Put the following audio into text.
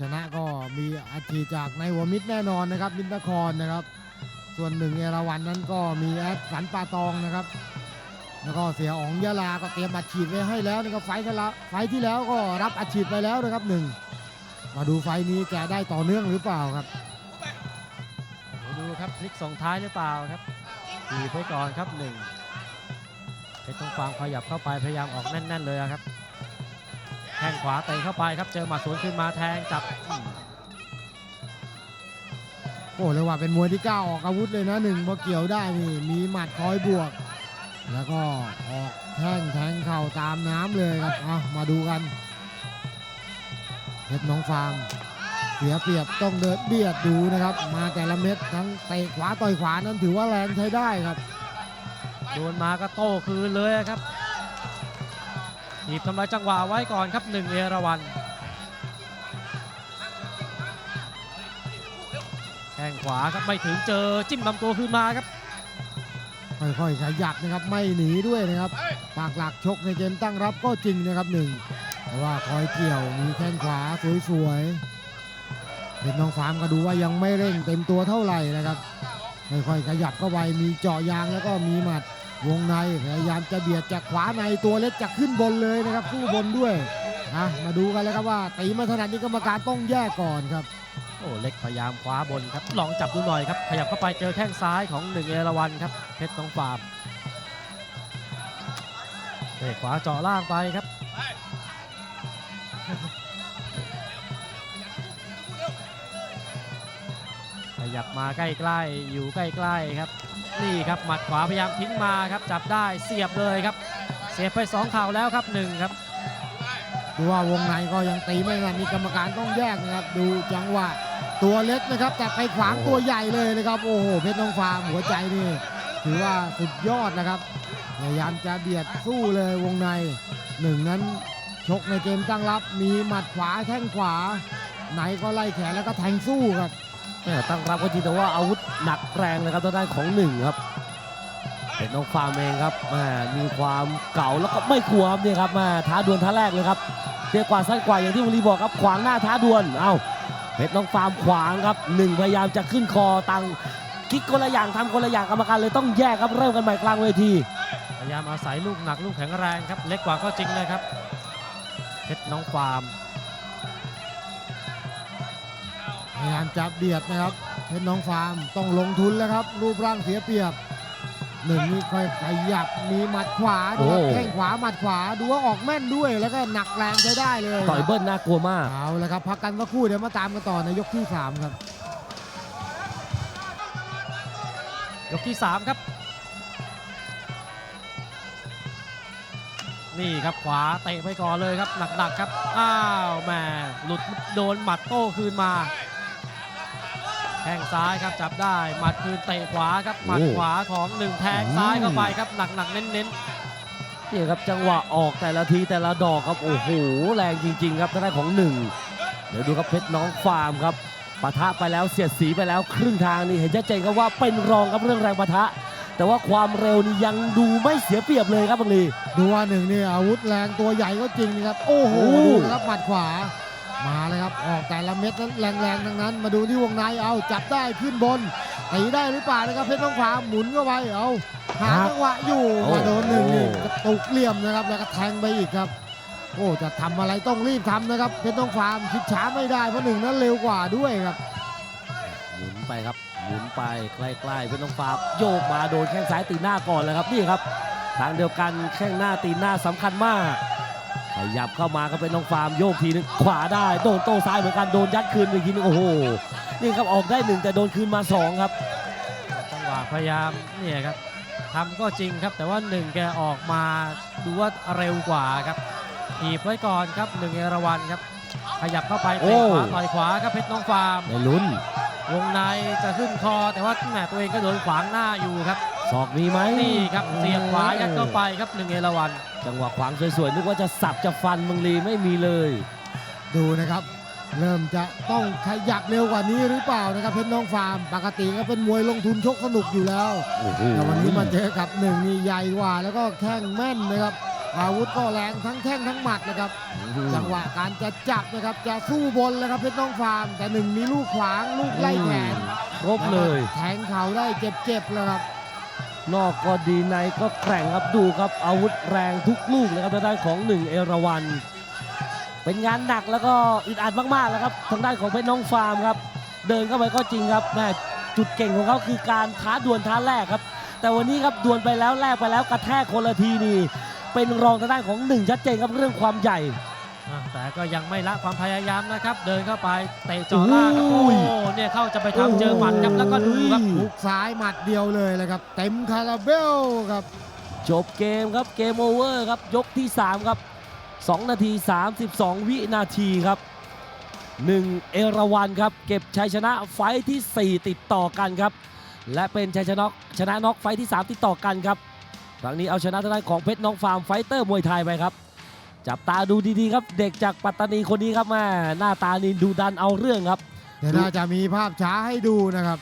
ชนะก็มีอาชีพจากในหัวมิตรแน่นอนนะครับ มินทครนะครับ ส่วนหนึ่งเอราวันนั้นก็มีแอดสันปาตองนะครับ แล้วก็เสียอ๋องยะลาก็เตรียมอัดฉีดไว้ให้แล้วนะครับไฟท์ที่แล้วไฟท์ที่แล้วก็รับอัดฉีดไปแล้วนะครับหนึ่งมาดูไฟท์นี้จะได้ต่อเนื่องหรือเปล่าครับเดี๋ยวดูครับพลิกส่งท้ายหรือเปล่าครับตีบไว้ก่อนครับหนึ่งเพชรต้องฟางขยับเข้าไปพยายามออกแน่น ๆ เลยครับแข้งขวาเตะเข้าไปครับเจอหมัดสวนขึ้นมาแทงจับอืมโอ้เรียกว่าเป็นมวยที่กล้าออกอาวุธเลยนะหนึ่งพอเกี่ยวได้นี่มีหมัดคอยบวก แล้วก็ออกแท่งแทงเข่าตามน้ำเลยครับเอามาดูกันเพชรน้องฟาร์มเสียเปรียบต้องเดินเบียดดูนะครับ มาแต่ละเม็ดทั้งเตะขวาต่อยขวานั้นถือว่าแรงใช้ได้ครับโดนมาก็โต้คืนเลยครับ หนีบทำลายจังหวะไว้ก่อนครับหนึ่งเอราวันแข้งขวาครับไม่ถึงเจอจิ้มลำตัวขึ้นมาครับค่อยๆขยับนะครับไม่หนีด้วยนะครับปากหลักชกในเกมตั้งรับก็จริงนะครับหนึ่งแต่ว่าคอยเกี่ยวมีแข้งขวาสวยๆเป็นน้องฟาร์มก็ดูว่ายังไม่เร่งเต็มตัวเท่าไหร่นะครับค่อยๆขยับเข้าไปมีเจาะยางแล้วก็มีหมัด วงในพยายามจะเบียดจากขวาในตัวเล็กจะขึ้นบนเลยนะครับสู้บนด้วยนะมาดูกันแล้วครับว่าตีมาถนัดนี้กรรมการต้องแยกก่อนครับโอ้เล็กพยายามคว้าบนครับลองจับดูหน่อยครับขยับเข้าไปเจอแข้งซ้ายของหนึ่งเอราวันครับเพชรต้องฟาร์มเตะขวาเจาะล่างไปครับขยับมาใกล้ๆอยู่ใกล้ๆครับ นี่ครับหมัดขวาพยายามทิ้งมาครับจับได้เสียบเลยครับ เสียบไปสองเข่าแล้วครับหนึ่งครับดูว่าวงในก็ยังตีไม่ถนัดมีกรรมการต้องแยกนะครับ ดูจังหวะตัวเล็กนะครับ แต่ไปขวางตัวใหญ่เลยนะครับ โอ้โหเพชรน้องฟาร์มหัวใจนี่ถือว่าสุดยอดนะครับพยายามจะเบียดสู้เลยวงในหนึ่งนั้นชกในเกมตั้งรับ มีหมัดขวาแข้งขวา ไหนก็ไล่แขนแล้วก็แทงสู้ครับแม่ ตั้งรับก็จริงแต่ว่าอาวุธหนักแรงเลยครับทางด้านของหนึ่งครับเป็นน้องฟาร์มเองครับม่มีความเก่าแล้วก็ไม่กลัวครับเนี่ยครับม่ท้าดวลท้าแรกเลยครับเตี้ยกว่าสั้นกว่าอย่างที่วลีบอกครับขวางหน้าท้าดวลเอ้าเพชรน้องฟาร์มขวางครับหนึ่งพยายามจะขึ้นคอตังคิดคนละอย่างทำคนละอย่างกรรมการเลยต้องแยกครับเริ่มกันใหม่กลางเวที พยายามอาศัยลูกหนักลูกแข็งแรงครับเล็กกว่าก็จริงนะครับเพชรน้องฟาร์ม ยายามจะเบียดนะครับเพชรน้องฟาร์มต้องลงทุนแล้วครับ รูปร่างเสียเปรียบหนึ่งนี่ค่อยขยับมีหมัดขวาดูครับโอ้ แข้งขวาหมัดขวาดูว่าออกแม่นด้วยแล้วก็หนักแรงใช้ได้เลยต่อยเบิ้ลน่ากลัวมาก เอาละครับพักกันสักครู่เดี๋ยวมาตามกันต่อในยกที่3ครับ ยกที่ 3 ครับ นี่ครับขวาเตะไปก่อนเลยครับหนักๆครับ อ้าวแหม่หลุดโดนหมัดโต้คืนมา แข้งซ้ายครับจับได้หมัดคืนเตะขวาครับหมัดโอ้ขวาของหนึ่งแทงซ้ายเข้าไปครับหนักๆเน้นนี่ครับจังหวะออกแต่ละทีแต่ละดอกครับโอ้โหแรงจริง ๆ ครับทางด้านของหนึ่งเดี๋ยวดูครับเพชรน้องฟาร์มครับปะทะไปแล้วเสียดสีไปแล้วครึ่งทางนี่เห็นชัดเจนครับว่าเป็นรองครับเรื่องแรงปะทะ แต่ว่าความเร็วนี่ยังดูไม่เสียเปรียบเลยครับบังลีดูว่าหนึ่งนี่อาวุธแรงตัวใหญ่ก็จริงนะครับโอ้โหโอ้ดูนะครับหมัดขวา มาเลยครับออกแต่ละเม็ดนั้นแรงๆทั้งนั้น มาดูที่วงในเอาจับได้ขึ้นบนตีได้หรือเปล่านะครับเพชรน้องฟ้าหมุนเข้าไปเอาหาจังหวะอยู่มาโดนหนึ่งนี่กระตุกเหลี่ยมนะครับแล้วก็แทงไปอีกครับโอ้จะทำอะไรต้องรีบทำนะครับเพชรน้องฟ้าคิดช้าไม่ได้เพราะหนึ่งนั้นเร็วกว่าด้วยครับหมุนไปครับหมุนไปใกล้ๆเพชรน้องฟาร์มโยกมาโดนแข้งซ้ายตีหน้าก่อนเลยครับนี่ครับ ทางเดียวกันแข้งหน้าตีหน้าสำคัญมาก ขยับเข้ามาก็เป็นน้องฟาร์มโยกทีนึงขวาได้โดนโต้ซ้ายเหมือนกันโดนยัดคืนไปอีกทีนึงโอ้โหนี่ครับออกได้หนึ่งแต่โดนคืนมาสองครับๆจังหวะพยายามเนี่ยครับทำก็จริงครับ แต่ว่าหนึ่งแกออกมาดูว่าเร็วกว่าครับถีบไว้ก่อนครับหนึ่งเอราวันครับ ขยับเข้าไปเตะขวาโอ้ต่อยขวาครับเพชรน้องฟาร์มในลุ้นวงในจะขึ้นคอแต่ว่าแหมตัวเองก็โดนขวางหน้าอยู่ครับ ศอกมีไหมนี่ครับเสียบขวายัดเข้าไปครับหนึ่งเอราวันจังหวะขวางสวยๆนึกว่าจะสับจะฟันบังลีไม่มีเลย ดูนะครับ เริ่มจะต้องขยับเร็วกว่านี้หรือเปล่านะครับเพชรน้องฟาร์มปกติก็เป็นมวยลงทุนชกสนุกอยู่แล้วโอ้โหแต่วันนี้มาเจอกับหนึ่งนี่ใหญ่กว่า แล้วก็แข้งแม่นนะครับอาวุธก็แรงทั้งแข้งทั้งหมัดนะครับ จังหวะการจะจับนะครับจะสู้บนเลยครับเพชรน้องฟาร์ม แต่หนึ่งมีลูกขวางลูกไล่แขนครบเลยแทงเข่าได้เจ็บๆเลยครับ นอกก็ดีในก็แกร่งครับดูครับอาวุธแรงทุกลูกเลยครับทางด้านของหนึ่งเอราวัน เป็นงานหนักแล้วก็อึดอัดมากๆแล้วครับทางด้านของเพชรน้องฟาร์มครับ เดินเข้าไปก็จริงครับแม่จุดเก่งของเขาคือการท้าดวลท้าแรกครับ แต่วันนี้ครับดวลไปแล้วแลกไปแล้วกระแทกคนละทีนี่เป็นรองทางด้านของหนึ่งชัดเจนครับเรื่องความใหญ่ อะแต่ก็ยังไม่ละความพยายามนะครับ เดินเข้าไปเตะจ่อล่างครับโอ้โอ้ยเนี่ยเข้าจะไปทำเจอหมัดครับแล้วก็ดูครับ หุกซ้ายหมัดเดียวเลยเลยครับ เต็มคาราเบลครับ จบเกมครับเกมโอเวอร์ครับยกที่ 3 ครับ 2 นาที 32 วินาทีครับ 1 เอราวันครับ เก็บชัยชนะไฟท์ที่ 4 ติดต่อกันครับ และเป็นชัยชนะชนะน็อกไฟท์ที่ 3 ติดต่อกันครับ ครั้งนี้เอาชนะทางด้านของเพชรน้องฟาร์มไฟเตอร์มวยไทยไปครับ จับตาดูดีๆครับ เด็กจากปัตตานีคนนี้ครับแม่หน้าตานี่ดูดันเอาเรื่องครับ เดี๋ยวน่าจะมีภาพช้าให้ดูนะครับ